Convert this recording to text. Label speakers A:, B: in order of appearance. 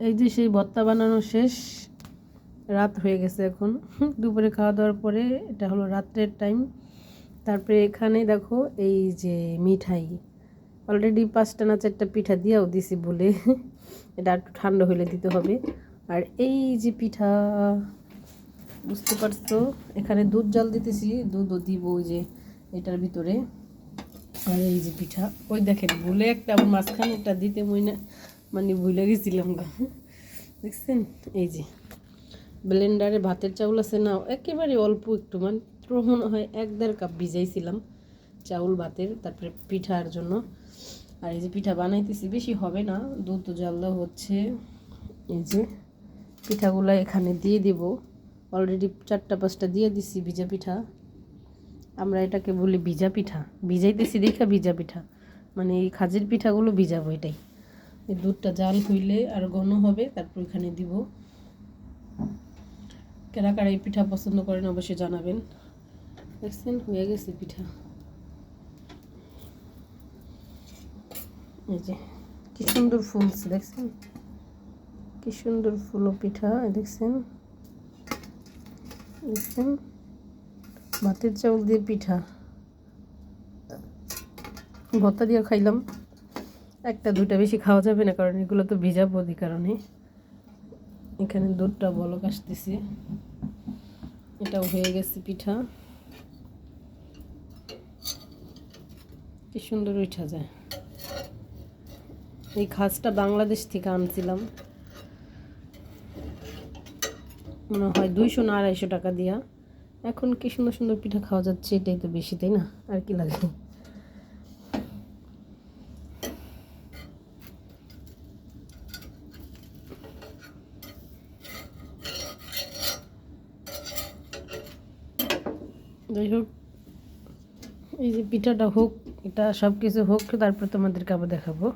A: এই যে সেই ভর্তা বানানো শেষ, রাত হয়ে গেছে এখন। দুপুরে খাওয়া দাওয়ার পরে এটা হলো রাত্রের টাইম তারপরে এখানে দেখো এই যে মিঠাই। অলরেডি পাঁচটা না চারটা পিঠা দিয়েও দিছি বলে। এটা একটু ঠান্ডা হলে দিতে হবে। আর এই যে পিঠা, বুঝতে পারছ? এখানে দুধ জল দিতেছি, দুধও দিব ওই যে এটার ভিতরে। আর এই যে পিঠা, ওই দেখেন ভুলে একটা মাঝখানে একটা দিতে মই না মানে ভুলে গেছিলাম গা। দেখছেন? এই যে, ব্লেন্ডারে ভাতের চাউল আছে না, একেবারে অল্প একটু মাত্র মনে হয়, এক দেড় কাপ ভিজাইছিলাম চাউল, ভাতের, তারপরে পিঠার জন্য। আর এই যে পিঠা বানাইতেছি, বেশি হবে না দুধ জাল হচ্ছে। এই যে পিঠাগুলো এখানে দিয়ে দিব। অলরেডি চারটা, পাঁচটা দিয়ে দিছি ভিজা পিঠা। আমরা এটাকে বলি ভিজা পিঠা। ভিজাইতেছি, দেখা ভিজা পিঠা। মানে এই খাজির পিঠাগুলো ভিজাবো এটাই। এই দুধটা জাল হইলে আর ঘন হবে, তারপর এখানে দিব। কারা কারা এই পিঠা পছন্দ করেন অবশ্যই জানাবেন। দেখছেন, হয়ে গেছে পিঠা। এই যে, কি সুন্দর ফুলছে দেখছেন? কি সুন্দর ফুলো পিঠা দেখছেন? দেখছেন? ভাতের চাউল দিয়ে পিঠা। ভর্তা দিয়ে খাইলাম। একটা, দুইটা বেশি খাওয়া যাবে না, কারণ এগুলো তো ভিজাবো দি কারণে। এখানে দুধটা বলক আসতেছে। এটাও হয়ে গেছে পিঠা। কি সুন্দর উঠা যায়। এই খাসটা বাংলাদেশ থেকে আনছিলাম। মনে হয় দুইশো না আড়াইশো টাকা দিয়া। এখন কি সুন্দর সুন্দর পিঠা খাওয়া যাচ্ছে, এটাই তো বেশি, তাই না? আর কি লাগে? যাই হোক এই যে পিঠাটা হোক এটা সব কিছু হোক তারপর তোমাদেরকে আবার দেখাবো।